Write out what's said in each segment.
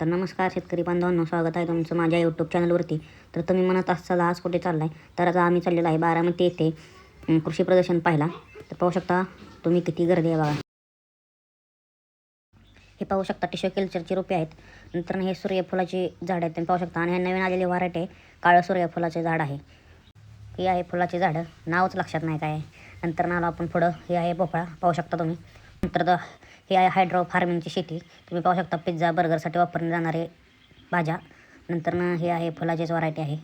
तर नमस्कार शेतकरी बांधवांनो स्वागत आहे तुमचं माझ्या यूट्यूब चॅनलवरती तर तुम्ही म्हणत असाल आज कुठे चालला आहे तर आता आम्ही चाललेलो आहे बारामती येथे कृषी प्रदर्शन पाहिला तर पाहू शकता तुम्ही किती गर्दी आहे बघा. हे पाहू शकता टिशो कल्चरची रोपे आहेत. नंतर हे सूर्यफुलाची झाड आहेत. तुम्ही पाहू शकता आणि हे नवीन आलेले व्हरायटी आहे काळं सूर्यफुलाचे झाड आहे. हे आहे फुलाचे झाडं. नावच लक्षात नाही काय. आहे. नंतर नाला आपण पुढं. हे आहे भोपळा. पाहू शकता तुम्ही. नंतर हे आहे हायड्रो फार्मिंगची शेती. तुम्ही पाहू शकता पिझ्झा बर्गरसाठी वापरले जाणारे भाज्या. नंतर ना हे आहे फुलाचीच व्हरायटी आहे.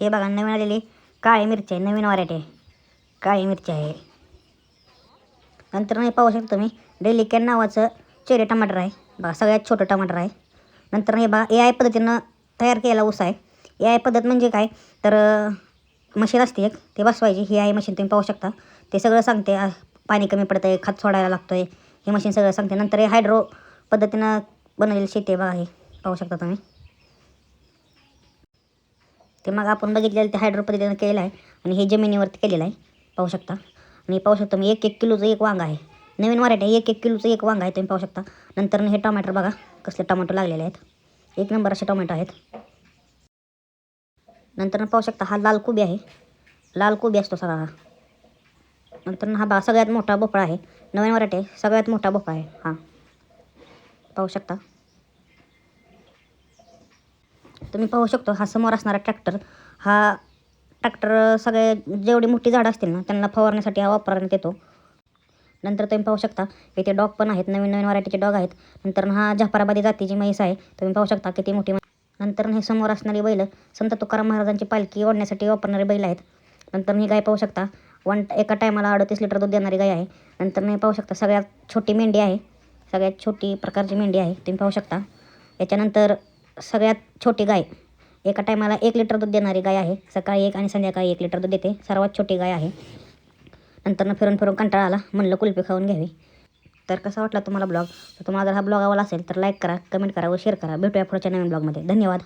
हे बघा नवीन आलेली काळी मिरची आहे नवीन व्हरायटी आहे. काळी मिरची आहे. नंतर हे पाहू शकता तुम्ही डेलिकेन नावाचं चेरी टमाटर आहे. बघा सगळ्यात छोटं टमाटर आहे. नंतर हे बघा ए आय पद्धतीनं तयार केलेला ऊस आहे. ए आय पद्धत म्हणजे काय? तर मशीन असते एक ते बसवायची. ही आहे मशीन तुम्ही पाहू शकता. ते सगळं सांगते पाणी कमी पडतं आहे खत सोडायला लागतो आहे हे मशीन सगळं सांगते. नंतर हे हायड्रो पद्धतीनं बनवलेली शेती आहे बघा हे. पाहू शकता तुम्ही. ते मग आपण बघितलेलं ते हायड्रो पद्धतीनं केलेलं आहे आणि हे जमिनीवरती केलेलं आहे. पाहू शकता. आणि पाहू शकता मी एक एक किलोचं एक वांग आहे. नवीन व्हरायटी आहे. एक एक किलोचं एक वांग आहे. तुम्ही पाहू शकता. नंतर हे टमाटर बघा कसले टमाटो लागलेले आहेत. एक नंबर असे टोमॅटो आहेत. नंतर पाहू शकता हा लाल कोबी आहे. लाल कोबी असतो सगळा. हा नंतर हा बा सगळ्यात मोठा भोपळा आहे. नवीन व्हरायटी सगळ्यात मोठा भोपळा आहे. हा. पाहू शकता? तुम्ही पाहू शकतो हा समोर असणारा ट्रॅक्टर हा ट्रॅक्टर सगळे जेवढी मोठी झाडं असतील ना त्यांना फवारण्यासाठी हा वापरण्यात येतो. नंतर तुम्ही पाहू शकता इथे डॉग पण आहेत नवीन नवीन व्हरायटीचे डॉग आहेत. नंतर हा जाफराबादी जातीची म्हैस आहे. तुम्ही पाहू शकता किती मोठी नंतर हे समोर असणारी बैल संत तुकाराम महाराजांची पालखी ओढण्यासाठी वापरणारी बैल आहेत. नंतर ही गाय पाहू शकता वन एका टायमाला अडतीस लिटर दूध देणारी गाय आहे. नंतर नाही पाहू शकता सगळ्यात छोटी मेंढी आहे. सगळ्यात छोटी प्रकारची मेंढी आहे. तुम्ही पाहू शकता. याच्यानंतर सगळ्यात छोटी गाय. एका टायमाला एक लिटर दूध देणारी गाय आहे. सकाळी एक आणि संध्याकाळी एक लिटर दूध देते. सर्वात छोटी गाय आहे. नंतर फिरून फिरून कंटाळा आला. म्हणलं कुल्फी खाऊन घ्यावी. तर कसा वाटला तुम्हाला ब्लॉग तर तुम्हाला जर हा ब्लॉग आवडला असेल तर लाईक करा कमेंट करा व शेअर करा. भेटूया पुढच्या नवीन ब्लॉगमध्ये धन्यवाद.